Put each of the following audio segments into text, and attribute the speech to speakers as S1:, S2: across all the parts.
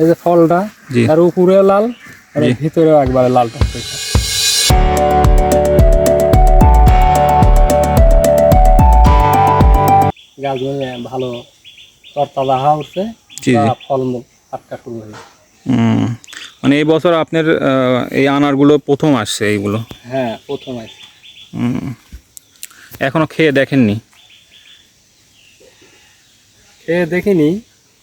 S1: এই যে ফলটা। আর উপরেও লাল আর ভিতরেও একবারে লাল টকটকে গাছ ভালো তরতাজা হাওয়া উঠছে। ফলমূল টাটকা শুরু হয়েছে
S2: মানে এই বছর আপনার এই আনারগুলো প্রথম আসছে এইগুলো?
S1: হ্যাঁ প্রথম
S2: উম, এখনও খেয়ে দেখেননি?
S1: খেয়ে দেখিনি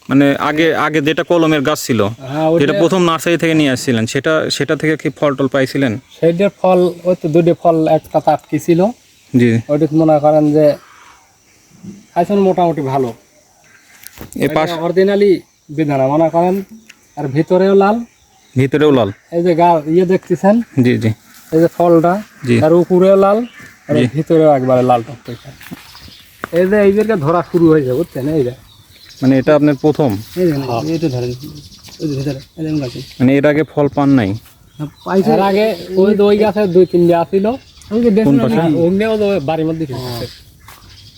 S2: মানে আগে আগে যেটা কলমের গাছ ছিল
S1: হ্যাঁ
S2: যেটা প্রথম নার্সারি থেকে নিয়ে আসছিলেন সেটা সেটা থেকে কি ফল টল পাইছিলেন?
S1: সেইটার ফল ওই তো দুটো ফল একটা তাটকি ছিল।
S2: জি।
S1: ওইটা মনে করেন যে খাইছেন মোটামুটি ভালো।
S2: এ পাশ
S1: অরিজিনালি বেদানা মনে করেন আর ভিতরেও লাল।
S2: ভিতরেও লাল।
S1: এই যে গা ইয়ে দেখতেছেন?
S2: জি জি।
S1: এই যে ফলটা
S2: জি।
S1: আর উপরেও লাল আর ভিতরেও একবারে লাল টকটকে। এই যে এইদেরকে ধরা শুরু হয়েছে বুঝছেন? এই যে।
S2: মানে এটা আপনার প্রথম?
S1: এই ধরেন ওই গাছে।
S2: মানে এর আগে ফল পান নাই?
S1: পাইছে। এর আগে ওই যে গাছে দুই তিনটে আসিল আমাকে দেখুন
S2: কোন পাশে?
S1: অগ্নেও বাড়ির মধ্যে খেয়েছে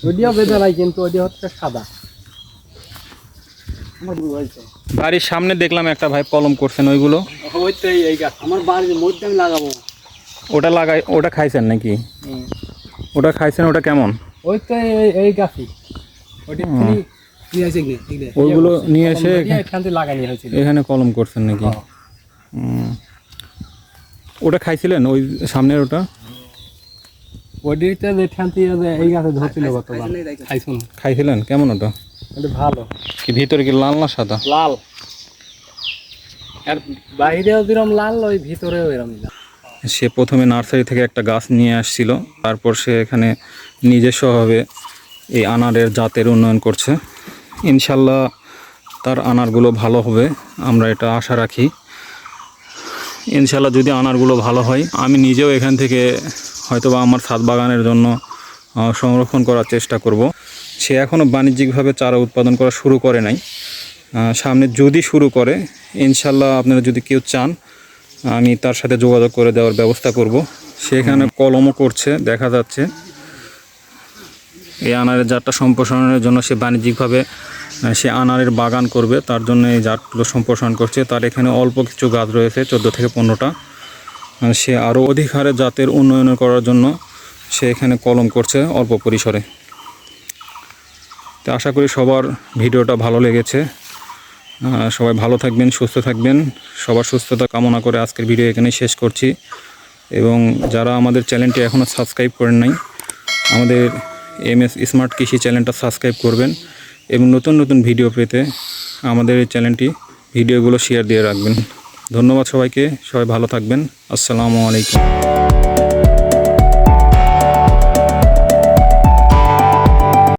S1: ওইটিও বেঁধে কিন্তু ওইটি হচ্ছে সাদা। আমার বুড়ো হয়েছে।
S2: বাড়ির সামনে দেখলাম একটা ভাই কলম করছেন ওইগুলো।
S1: ওই তো এই- এই গাছ। আমার বাড়ির মধ্যে আমি লাগাবো।
S2: ওটা লাগাই ওটা খাইছেন নাকি? ওটা খাইছেন ওটা কেমন?
S1: ওই তো এই- গাছই। কি
S2: ওইগুলো নিয়ে এসে
S1: এখান থেকে লাগানি হয়েছিল।
S2: এখানে কলম করছেন নাকি?
S1: হ্যাঁ।
S2: ওটা খাইছিলেন ওই সামনের ওটা?
S1: ওইটিতে যে এই গাছে ধরছিল গতবার খাইছুন।
S2: খাইছিলেন? কেমন ওটা?
S1: ওটি ভালো।
S2: কি ভিতরে কি লাল না সাদা?
S1: লাল। আর বাইরেও যেরকম লাল ওই ভিতরেও এরকম লাল।
S2: সে প্রথমে নার্সারি থেকে একটা গাছ নিয়ে আসছিল। তারপর সে এখানে নিজস্বভাবে এই আনারের জাতের উন্নয়ন করছে। ইনশাল্লাহ তার আনারগুলো ভালো হবে। আমরা এটা আশা রাখি। ইনশাল্লাহ যদি আনারগুলো ভালো হয় আমি নিজেও এখান থেকে হয়তোবা আমার ছাদ বাগানের জন্য সংরক্ষণ করার চেষ্টা করব। সে এখনও বাণিজ্যিকভাবে চারা উৎপাদন করা শুরু করে নাই। সামনে যদি শুরু করে ইনশাল্লাহ আপনারা যদি কেউ চান আমি তার সাথে যোগাযোগ করে দেওয়ার ব্যবস্থা করব। সেখানে কলমও করছে দেখা যাচ্ছে। এই আনারের জাতটা সম্প্রসারণের জন্য সে বাণিজ্যিকভাবে সে আনারের বাগান করবে। তার জন্য এই জাতগুলো সম্প্রসারণ করছে। তার এখানে অল্প কিছু গাছ রয়েছে, চোদ্দ থেকে পনেরোটা। সে আরও অধিক হারে জাতের উন্নয়ন করার জন্য সে এখানে কলম করছে অল্প পরিসরে। তো আশা করি সবার ভিডিওটা ভালো লেগেছে। সবাই ভালো থাকবেন, সুস্থ থাকবেন। সবার সুস্থতা কামনা করে আজকের ভিডিও এখানেই শেষ করছি। এবং যারা আমাদের চ্যানেলটি এখনও সাবস্ক্রাইব করেন নাই, আমাদের এম এস স্মার্ট কৃষি চ্যানেলটা সাবস্ক্রাইব করবেন এবং নতুন নতুন ভিডিও পেতে আমাদের এই চ্যানেলটি ভিডিওগুলো শেয়ার দিয়ে রাখবেন। ধন্যবাদ সবাইকে, সবাই ভালো থাকবেন। আসসালামু আলাইকুম।